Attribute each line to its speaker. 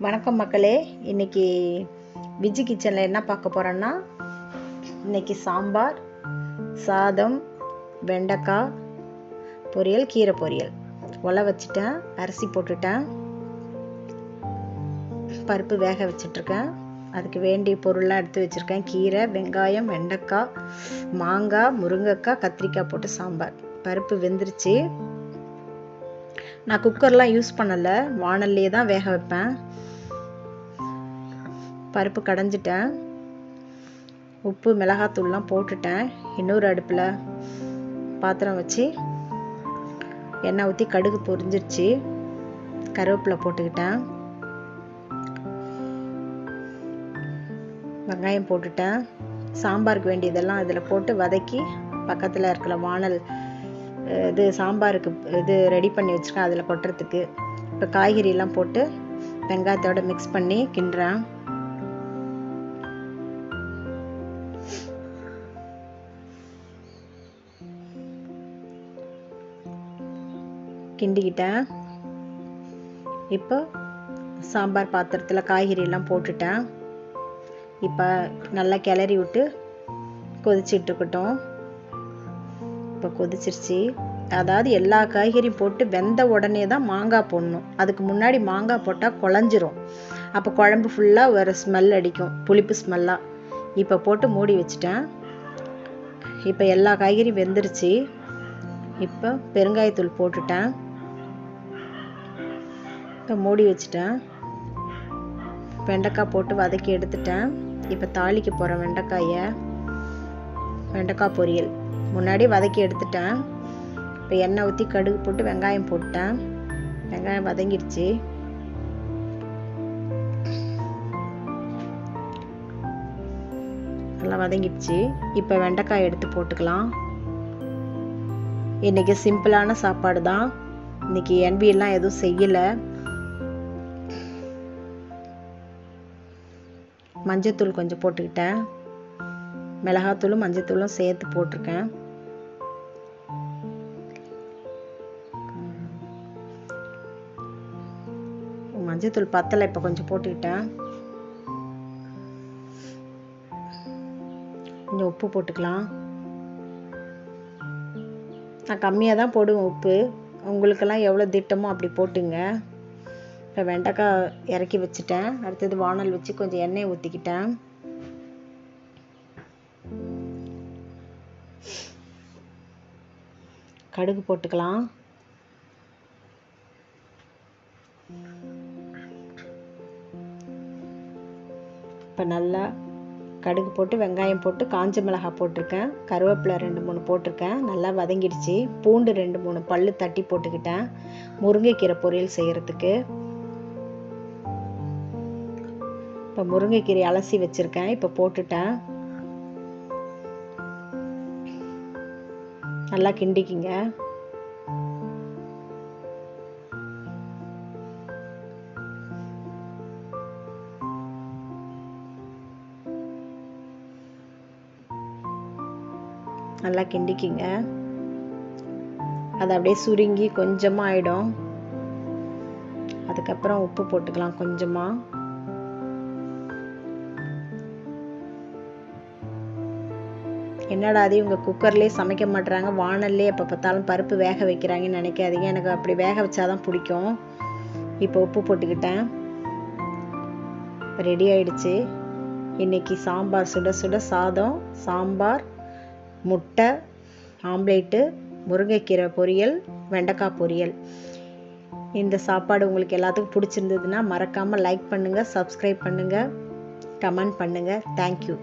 Speaker 1: வணக்கம் மக்களே. இன்னைக்கு விஜி கிச்சனில் என்ன பார்க்க போகிறோன்னா இன்னைக்கு சாம்பார் சாதம் வெண்டைக்காய் பொரியல் கீரை பொரியல். உலை வச்சுட்டேன் அரிசி போட்டுட்டேன். பருப்பு வேக வச்சிட்ருக்கேன் அதுக்கு வேண்டிய பொருள்லாம் எடுத்து வச்சுருக்கேன். கீரை வெங்காயம் வெண்டைக்காய் மாங்காய் முருங்கைக்காய் கத்திரிக்காய் போட்டு சாம்பார். பருப்பு வெந்துருச்சு. நான் குக்கர்லாம் யூஸ் பண்ணலை. வானல்லையே தான் வேக வைப்பேன். பருப்பு கடைஞ்சிட்டேன். உப்பு மிளகாத்தூள்லாம் போட்டுட்டேன். இன்னொரு அடுப்பில் பாத்திரம் வச்சு எண்ணெய் ஊற்றி கடுகு பொரிஞ்சிருச்சு. கருவேப்பிலை போட்டுக்கிட்டேன். வெங்காயம் போட்டுட்டேன். சாம்பாருக்கு வேண்டியதெல்லாம் இதில் போட்டு வதக்கி பக்கத்தில் இருக்கிற வானல் இது சாம்பாருக்கு இது ரெடி பண்ணி வச்சுருக்கேன் அதில் கொட்டுறதுக்கு. இப்போ காய்கறியெல்லாம் போட்டு வெங்காயத்தோட மிக்ஸ் பண்ணி கிண்டுறேன். கிண்டிக்கிட்டேன். இப்போ சாம்பார் பாத்திரத்தில் காய்கறியெல்லாம் போட்டுட்டேன். இப்போ நல்லா கிளறி விட்டு கொதிச்சிட்டு இருக்கட்டும். இப்போ கொதிச்சிருச்சு. அதாவது எல்லா காய்கறியும் போட்டு வெந்த உடனே தான் மாங்காய் போடணும். அதுக்கு முன்னாடி மாங்காய் போட்டால் குழஞ்சிரும். அப்போ குழம்பு ஃபுல்லாக ஒரு ஸ்மெல் அடிக்கும். புளிப்பு ஸ்மெல்லாக இப்போ போட்டு மூடி வச்சுட்டேன். இப்போ எல்லா காய்கறியும் வெந்துருச்சு. இப்போ பெருங்காயத்தூள் போட்டுட்டேன். இப்போ மூடி வச்சுட்டேன். வெண்டைக்காய் போட்டு வதக்கி எடுத்துட்டேன். இப்போ தாளிக்க போகிறேன் வெண்டைக்காயை வெண்டைக்காய் பொரியல். முன்னாடி வதக்கி எடுத்துட்டேன். இப்போ எண்ணெய் ஊற்றி கடுகு போட்டு வெங்காயம் போட்டேன் வெங்காயம் வதங்கிடுச்சு. நல்லா வதங்கிடுச்சு. இப்போ வெண்டைக்காய் எடுத்து போட்டுக்கலாம். இன்றைக்கி சிம்பிளான சாப்பாடு தான் இன்றைக்கி எல்லாம் எதுவும் செய்யலை. மஞ்சத்தூள் கொஞ்சம் போட்டுக்கிட்டேன். மிளகாத்தூளும் மஞ்சத்தூளும் சேர்த்து போட்டிருக்கேன். மஞ்சத்தூள் பத்தலை இப்போ கொஞ்சம் போட்டுக்கிட்டேன். கொஞ்சம் உப்பு போட்டுக்கலாம். நான் கம்மியாக தான் போடுவேன் உப்பு. உங்களுக்கெல்லாம் எவ்வளோ திட்டமோ அப்படி போட்டுங்க. இப்போ வெண்டைக்காய் இறக்கி வச்சுட்டேன். அடுத்தது வானல் வச்சு கொஞ்சம் எண்ணெய் ஊற்றிக்கிட்டேன் கடுகு போட்டுக்கலாம். இப்போ நல்லா கடுகு போட்டு வெங்காயம் போட்டு காஞ்ச மிளகாய் போட்டிருக்கேன். கருவேப்பிலை ரெண்டு மூணு போட்டிருக்கேன். நல்லா வதங்கிடுச்சு. பூண்டு ரெண்டு மூணு பல் தட்டி போட்டுக்கிட்டேன். முருங்கைக்கீரை பொரியல் செய்கிறதுக்கு இப்போ முருங்கைக்கீரை அலசி வச்சுருக்கேன். இப்போ போட்டுட்டேன். நல்லா கிண்டிக்கிங்க. நல்லா கிண்டிக்கிங்க. அது அப்படியே சுருங்கி கொஞ்சமாக ஆயிடும். அதுக்கப்புறம் உப்பு போட்டுக்கலாம் கொஞ்சமாக என்னடா அது இவங்க குக்கர்லேயே சமைக்க மாட்டுறாங்க வானல்லே எப்போ பார்த்தாலும் பருப்பு வேக வைக்கிறாங்கன்னு நினைக்காதீங்க. எனக்கு அப்படி வேக வச்சாதான் பிடிக்கும். இப்போ உப்பு போட்டுக்கிட்டேன். ரெடி ஆயிடுச்சு. இன்னைக்கு சாம்பார் சுட சுட சாதம் சாம்பார் முட்டை ஆம்லேட்டு முருங்கைக்கீரை பொரியல் வெண்டைக்காய் பொரியல். இந்த சாப்பாடு உங்களுக்கு எல்லாத்துக்கும் பிடிச்சிருந்ததுன்னா மறக்காமல் லைக் பண்ணுங்கள் சப்ஸ்கிரைப் பண்ணுங்கள் கமெண்ட் பண்ணுங்கள் தேங்க்யூ